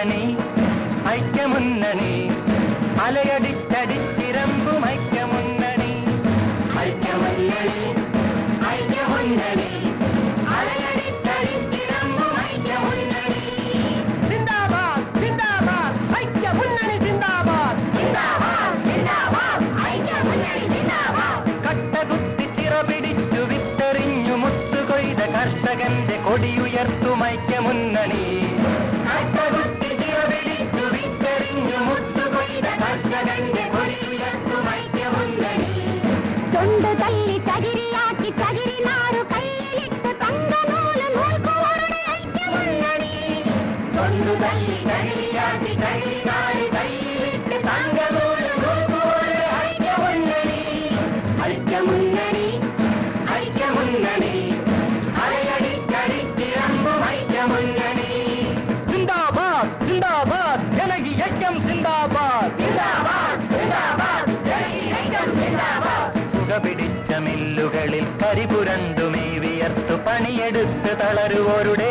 ഐക്യമുന്നണി ഐക്യമുന്നണി. അലയടിച്ചടിച്ചിരമ്പും ഐക്യമുന്നണി ഐക്യമുന്നണി. ഐക്യമുന്നണി കർഷകന്റെ കൊടിയുയർത്തുമൈക്യ സിന്ദാബാദ് கொண்டு தள்ளி தகிரியாக்கி தகிரி நாறு கையிலிட்டு தங்க நூலு நூல்கோடு ஐக்கியமன்னி கொண்டு தள்ளி தகிரியாக்கி தகிரி நாறு கையிலிட்டு தங்க நூலு ஜிந்தாபாத் ஜிந்தாபாத் எனக்கு ஐக்கியம் ஜிந்தாபாத் മില്ലുകളിൽ കരിപുരണ്ടുമേ വിയർത്തു പണിയെടുത്ത് തളരുവോരുടെ